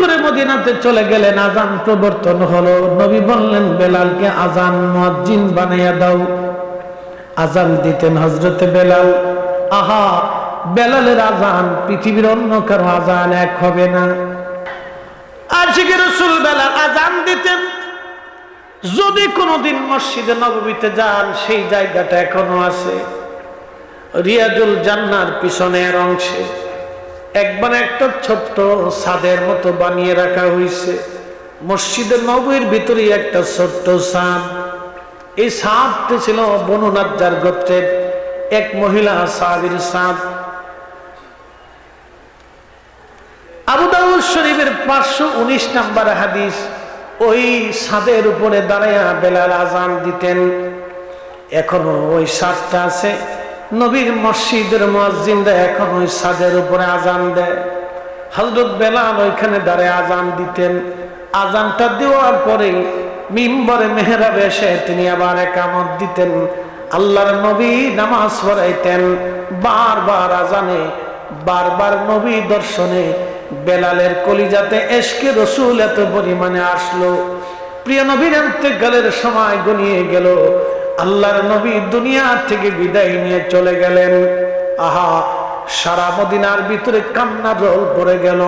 করে মদিনাতে চলে গেলেন আজান প্রবর্তন হলো। নবী বললেন, বেলালকে আজান মুয়াজ্জিন বানাইয়া দাও। আজান দিতেন হজরতে বেলাল। আহা, বেলালের আজান পৃথিবীর অন্য কারও আজান এক হবে না। আশিকে রসুল বেলাল আজান দিতেন। যদি কোনোদিন মসজিদে নবমীতে যান, সেই জায়গাটা এখনও আছে। রিয়াজুল জান্নার পিছনের অংশে। একবার একটা ছোট্ট ছাদের মতো বানিয়ে রাখা হয়েছে মসজিদের নবীর ভিতরে একটা ছোট্ট ছাদ। এই সাদটি ছিল বনুনাজ্জার গোত্রের এক মহিলা সাবির সাদ আবু দাউদ শরীফের পাঁচশো উনিশ নাম্বার হাদিস, ওই ছাদের উপরে দাঁড়াইয়া বেলাল আজান দিতেন। এখনও ওই সাদটা আছে। নবীর মসজিদের মসজিদরা এখন ওই ছাদের উপরে আজান দেয় হজরত বেলাল ওইখানে দাঁড়ায় আজান দিতেন। আজানটা দেওয়ার পরে মিম্বরে মেহরাব এসে তিনি আবার একামত দিতেন। আল্লাহর নবী নামাজ পড়াইতেন। বারবার আজানে বারবার নবী দর্শনে বেলালের কলিজাতে এসকে রসুল এত পরিমাণে আসলো। প্রিয় নবীর অন্তেকালের সময় গনিয়ে গেল। আল্লাহর নবী দুনিয়া থেকে বিদায় নিয়ে চলে গেলেন। আহা, সারা মদিনার ভিতরে কান্নার রোল পড়ে গেল।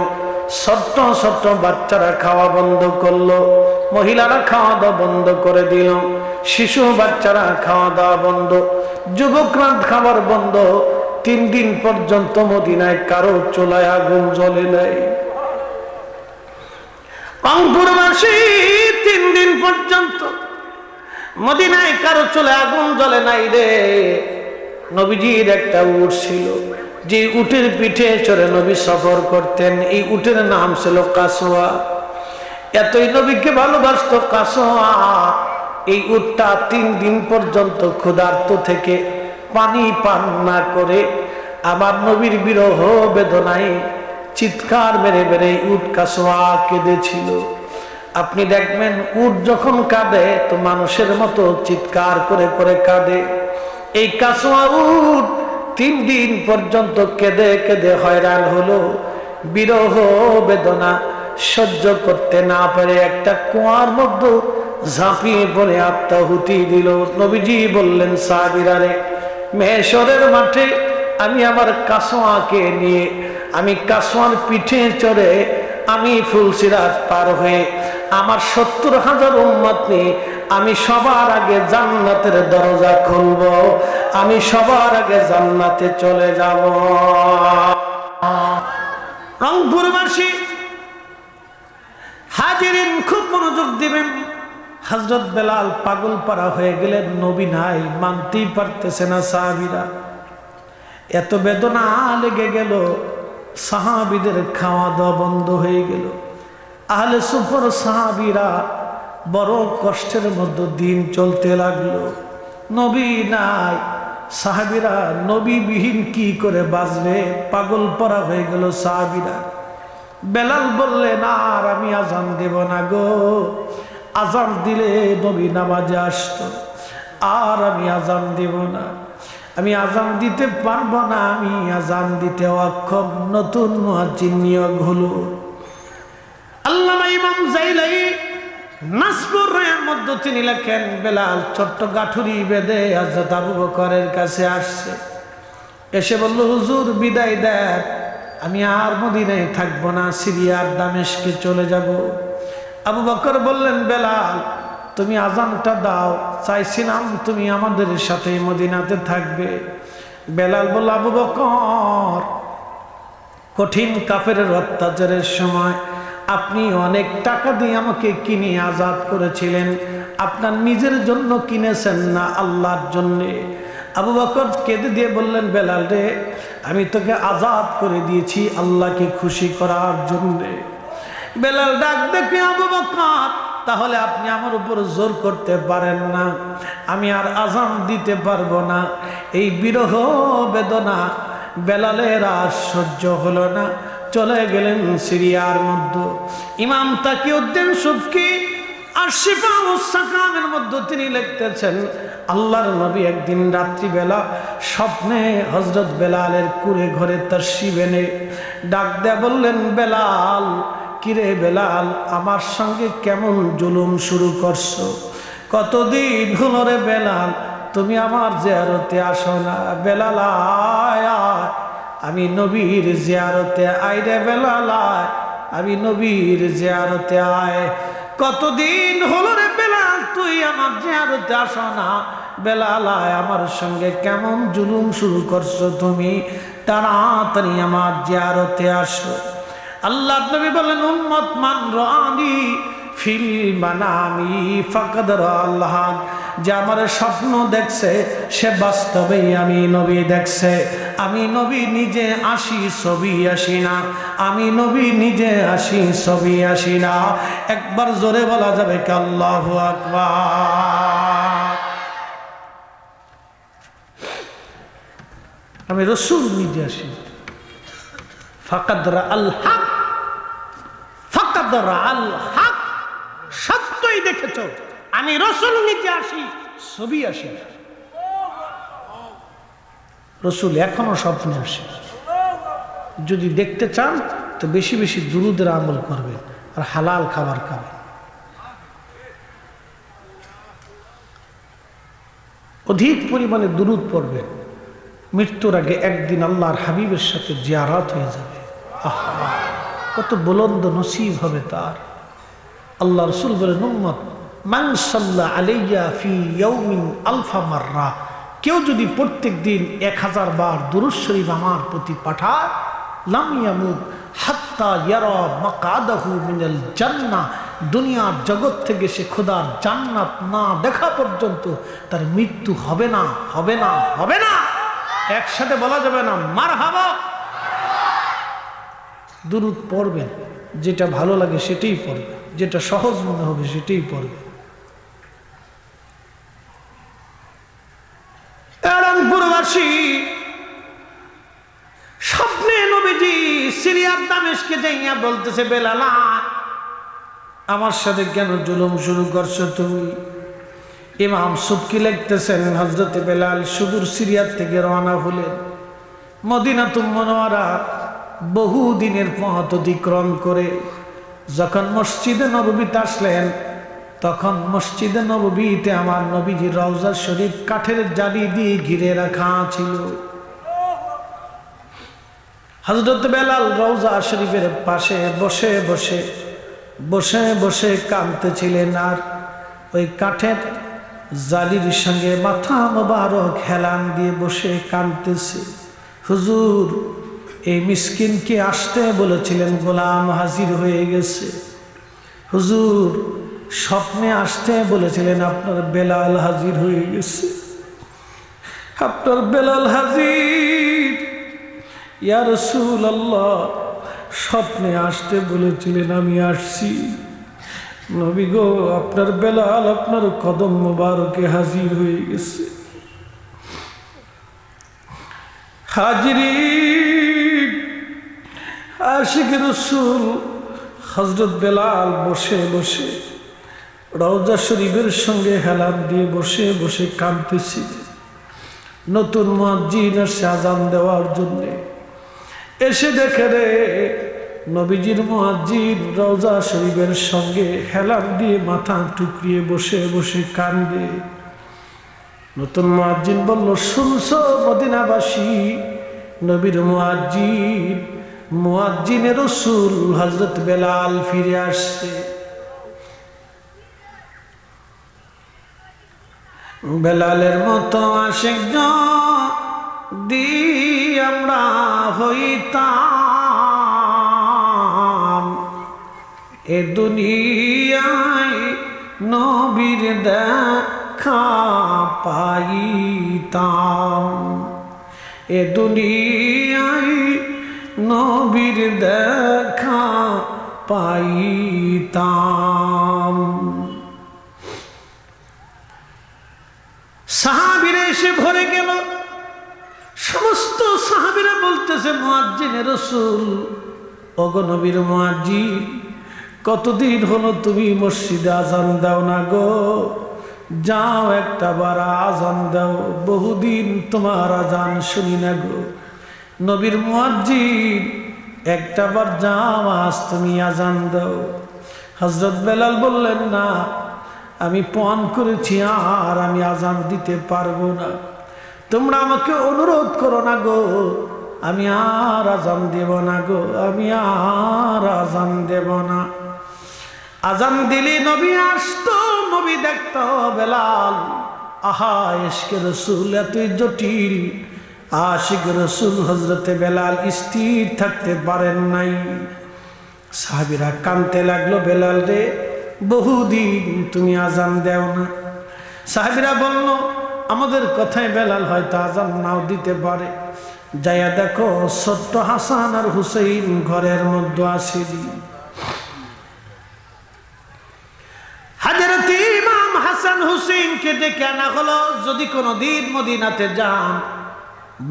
ছোট্ট ছোট্ট বাচ্চারা খাওয়া বন্ধ করল, মহিলারা খাওয়া দাওয়া বন্ধ করে দিল, শিশু বাচ্চারা খাওয়া দাওয়া বন্ধ, যুবকরা খাবার বন্ধ। তিন দিন পর্যন্ত মদিনায় কারও চোলায় আগুন জ্বলে নাই। অঙ্কুরবাসী, তিন দিন পর্যন্ত মদিনায় কারও চলে আগুন জ্বলে নাই রে। নবীজির একটা উট ছিল, যে উটের পিঠে চড়ে নবী সফর করতেন। এই উটের নাম ছিল কাসোয়া। এতই নবীকে ভালোবাসত কাসোয়া। এই উটটা তিন দিন পর্যন্ত ক্ষুধার্ত থেকে পানি পান না করে আমার নবীর বিরহ বেদনায় চিৎকার মেরে মেরে উট কাসোয়া কেঁদেছিল। আপনি দেখবেন উট যখন কাঁদে, তো মানুষের মতো চিৎকার করে করে কাঁদে। এই কাসোয়া উট তিন দিন পর্যন্ত কেঁদে কেঁদে হয়রান হলো। বিরহ বেদনা সহ্য করতে না পারে একটা কুয়ার মধ্যে ঝাঁপিয়ে পড়ে আত্মাহুতি দিল। নবীজি বললেন সাবিরারে মেহেশ্বরের মাঠে আমি আমার কাসোয়াকে নিয়ে, আমি কাসোয়ার পিঠে চড়ে আমি ফুলসিরাজ পার হয়ে আমার সত্তর হাজার উম্মত আমি সবার আগে জান্নাতের দরজা খুলব, আমি সবার আগে জান্নাতে চলে যাব। রংপুরবাসী, হাজিরিন খুব মনোযোগ দিবেন। হজরত বেলাল পাগল পাড়া হয়ে গেলেন, নবী নাই, মানতেই পারতেছে না সাহাবিরা। এত বেদনা লেগে গেল, সাহাবিদের খাওয়া দাওয়া বন্ধ হয়ে গেল। আহলে সুফর সাহাবিরা বড় কষ্টের মধ্যে দিন চলতে লাগল। নবী নাই। সাহাবিরা নবীবিহীন কি করে বাঁচবে? পাগল পরা হয়ে গেল সাহাবিরা। বেলাল বললেন আর আমি আজান দেব না গো। আজান দিলে নবী নামাজে আসতো। আর আমি আজান দেব না। আমি আজান দিতে পারব না। আমি আজান দিতে অক্ষম। নতুন নিয়োগ হলো। ইমাম জাইলাই নাসপুর রায়ের মধ্যে তিনি লেখেন, বেলাল ছোট্ট গাঠুরি আবু বকরের কাছে আসছে। এসে বলল, হুজুর, বিদায় দেয় আমি আর মদিনায় থাকব না, সিরিয়ার দামেশকে চলে যাব। আবু বকর বললেন, বেলাল, তুমি আজানটা দাও। চাইছিলাম তুমি আমাদের সাথে মদিনাতে থাকবে। বেলাল বলল, আবু বকর, কঠিন কাফের অত্যাচারের সময় আপনি অনেক টাকা দিয়ে আমাকে কিনে আজাদ করেছিলেন। আপনার নিজের জন্য কিনেছেন না আল্লাহর জন্যে। আবু বকর কেঁদে দিয়ে বললেন, বেলাল রে, আমি তোকে আজাদ করে দিয়েছি আল্লাহকে খুশি করার জন্যে। বেলাল ডাক, দেখে আবু বকর, তাহলে আপনি আমার উপর জোর করতে পারেন না। আমি আর আজান দিতে পারব না। এই বিরহ বেদনা বেলালের আর সহ্য হলো না। চলে গেলেন সিরিয়ার মধ্যে। ইমাম তাকি উদ্দিন সুফকি আর শিফা সাকামের মধ্যে তিনি লিখতেছেন, আল্লাহর নবী একদিন রাত্রিবেলা স্বপ্নে হজরত বেলালের কুড়ে ঘরে তার শিবেনে ডাক দেয়া বললেন, বেলাল, কিরে বেলাল, আমার সঙ্গে কেমন জুলুম শুরু করছ? কতদিন হলো রে বেলাল, তুমি আমার জিয়ারতে আসো না। বেলাল আয়। আমি নবীর জিয়ারতে আই রে বেলাল আয়। আমি নবীর জিয়ারতে আয়। কতদিন হলো রে বেলাল, তুই আমার জিয়ারতে আসো না। বেলাল আয় আমার সঙ্গে কেমন জুলুম শুরু করছ তুমি? তাড়াতাড়ি আমার জিয়ারতে আসো। আল্লাহ নবী বলেন, উম্মত মান রানি ফিল মানামি ফাকাদ আল্লাহ যে আমার স্বপ্ন দেখছে, সে বাস্তবেই আমি নবী দেখছে। আমি নবী নিজে আসি, ছবি আসি না। আমি নবী নিজে আসি, ছবি আসি না। একবার জোরে বলা যাবে কি আল্লাহ আকবার। আমি রসুল নিজে আসি। ফাকাদরা আল হক। ফাকাদরা আল হক। সত্যই দেখেছ। আমি রসুল নিতে আসি। ছবি আসি। রসুল এখনও স্বপ্নে আসে। যদি দেখতে চান, তো বেশি বেশি দুরুদের আমল করবেন আর হালাল খাবার খাবেন। অধিক পরিমাণে দুরুদ পড়বেন। মৃত্যুর আগে একদিন আল্লাহর হাবিবের সাথে জিয়ারাত হয়ে যাবে। আহা, কত বুলন্দ নসিব হবে তার। আল্লাহ রসুল বলে নুম্মত মানসাল্লাহ আলাইয়া ফি আলফা মাররা। কেউ যদি প্রত্যেক দিন এক হাজার বার দুরুদ শরীফ আমার প্রতি পাঠায়, লাম ইয়ামুত হাত্তা ইয়ারা মাকাদাহু মিনাল জান্নাহ দুনিয়ার জগৎ থেকে সে খোদার জান্নাত না দেখা পর্যন্ত তার মৃত্যু হবে না হবে না হবে না। একসাথে বলা যাবে না মার হাবা দুরুদ পড়বেন, যেটা ভালো লাগে সেটাই পড়বে যেটা সহজ মনে হবে সেটাই পড়বে এরংপুরবাসী স্বপ্নে নবীজি সিরিয়ার দামেশকে যাইয়া বলতেছে, বেলালা, আমার সাথে কেন জুলুম শুরু করছ তুমি? ইমাম সুবকি লিখতেছেন হজরতে বেলাল সুদূর সিরিয়ার থেকে রওনা হলেন। মদিনা তুমনোয়ারা বহু দিনের পথ অতিক্রম করে, যখন মসজিদে নববীতে আসলেন তখন মসজিদে নববীতে আমার নবীজি রওজা শরীফ কাঠের জালি দিয়ে ঘিরে রাখা ছিল। হজরত বেলাল রওজা শরীফের পাশে বসে বসে বসে বসে কাঁদতেছিলেন আর ওই কাঠের জালির সঙ্গে মাথা মোবারক হেলান দিয়ে বসে কাঁদতেছে। হুজুর, এই মিসকিনকে আসতে বলেছিলেন, গোলাম হাজির হয়ে গেছে। হুজুর স্বপ্নে আসতে বলেছিলেন, আপনার বেলাল হাজির হয়ে গেছে। আপনার বেলাল হাজির। ইয়ার সুল আল্লাহ স্বপ্নে আসতে বলেছিলেন, আমি আসছি। নবী গো, আপনার বেলাল আপনার কদম মোবারকে হাজির হয়ে গেছে। হাজিরি, আশিক রসুল হজরত বেলাল বসে বসে রওজা শরীফের সঙ্গে হেলান দিয়ে বসে বসে কাঁদতেছি। নতুন মসজিদ আসছে আজান দেওয়ার জন্যে। এসে দেখে রে, নবীজির মহাজির রওজা শরীফের সঙ্গে হেলান দিয়ে মাথা টুকরিয়ে বসে বসে কান্দে নতুন মুয়াজ্জিন বলল, শুনছ মদিনাবাসী, নবীর মুয়াজ্জিন? মুয়াজ্জিনের রসুল হজরত বেলাল ফিরে আসছে। বেলালের মতো আশেক দি আমরা হইতাম, এ দুনিয়ায় নবীর দেখা পাইতাম। এ দুনিয়ায় নবীর দেখা পাইতাম। সাহাবিরা এসে ভরে গেল। সমস্ত সাহাবিরা বলতেছে, মোয়াজ্জিনে রসুল অগনবীর মোয়াজ্জিন, কতদিন হলো তুমি মসজিদে আজান দাও না গো? যাও একটা বার আজান দাও, বহুদিন তোমার আজান শুনি না গো। নবীর মোয়াজ্জিন, একটা বার যাও, আজ তুমি আজান দাও। হজরত বেলাল বললেন, না আমি পণ করেছি আর আমি আজান দিতে পারব না। তোমরা আমাকে অনুরোধ করো না গো, আমি আর আজান দেব না গো, আমি আর আজান দেব না। আজান দিলি নবী আসতো, নবী দেখত বেলাল, আহা এসকে রসুল এতই জটিল, আশিক রসুল হজরতে বেলাল স্থির থাকতে পারেন নাই। সাহাবিরা কানতে লাগল, বেলাল রে বহুদিন তুমি আজান দেও না। সাহাবিরা বলল, আমাদের কথায় বেলাল হয়তো আজান নাও দিতে পারে। যাইয়া দেখো, ছোট্ট হাসান আর হুসেইন ঘরের মধ্যে আসেনি হাজরত ইমাম হাসান হুসেইনকে ডেকে আনা হলো, যদি কোনো দিন মদিনাতে যান,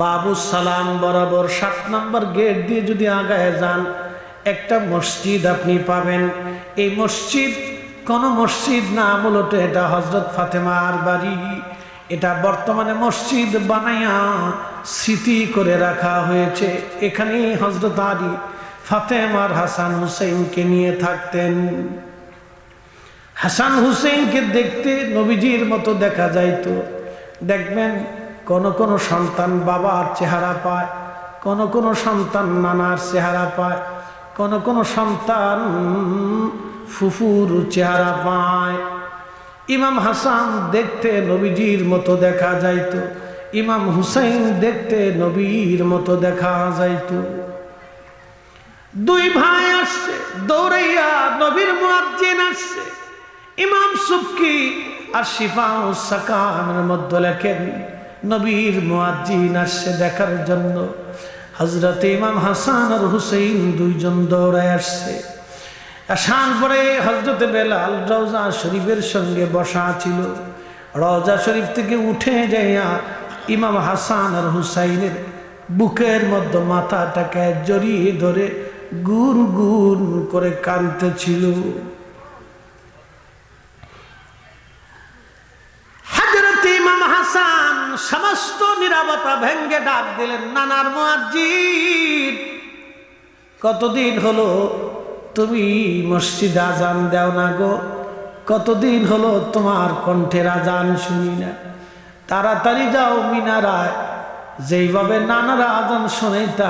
বাবু সালাম বরাবর সাত নম্বর গেট দিয়ে যদি আগায় যান, একটা মসজিদ আপনি পাবেন। এই মসজিদ কোন মসজিদ না, মূলত এটা হজরত ফাতেমার বাড়ি। এটা বর্তমানে মসজিদ বানাইয়া স্মৃতি করে রাখা হয়েছে। এখানে হজরত আলী ফাতেমার হাসান হুসেনকে নিয়ে থাকতেন। হাসান হুসেনকে দেখতে নবীজির মতো দেখা যাইতো। দেখবেন, কোন কোন সন্তান বাবার চেহারা পায়, কোন কোন সন্তান নানার চেহারা পায়, কোন কোন সন্তান ফুফুর চেহারা পায়। ইমাম হাসান দেখতে নবীজির মতো দেখা যাইতো। ইমাম হুসাইন দেখতে নবীর মতো দেখা যাইত। দুই ভাই আসছে, দৌড়াইয়া নবীর মুয়াজ্জিন আসছে। ইমাম সুবকি আর শিফা সাকামের মধ্যে লেখেন, নবীর মুয়াজ্জিন আসছে দেখার জন্য। হজরত ইমাম হাসান আর হুসেইন দুইজন দৌড়ায় আসছে। আসান পরে হজরত বেলাল রওজা শরীফের সঙ্গে বসা ছিল। রওজা শরীফ থেকে উঠে যাইয়া ইমাম হাসান আর হুসাইনের বুকের মধ্যে মাথাটাকে জড়িয়ে ধরে গুন গুন করে কাঁদতেছিল। হাজরত ইমাম হাসান সমস্ত নিরাপত্তা ভেঙ্গে ডাক দিলেন, নানার মুয়াজ্জিন, কতদিন হলো তুমি মসজিদ আজান দেও না গো। কতদিন হলো তোমার কণ্ঠের আজান শুনি না। তাড়াতাড়ি যাও মিনারায়। যেইভাবে নানারা আজান শোনে তা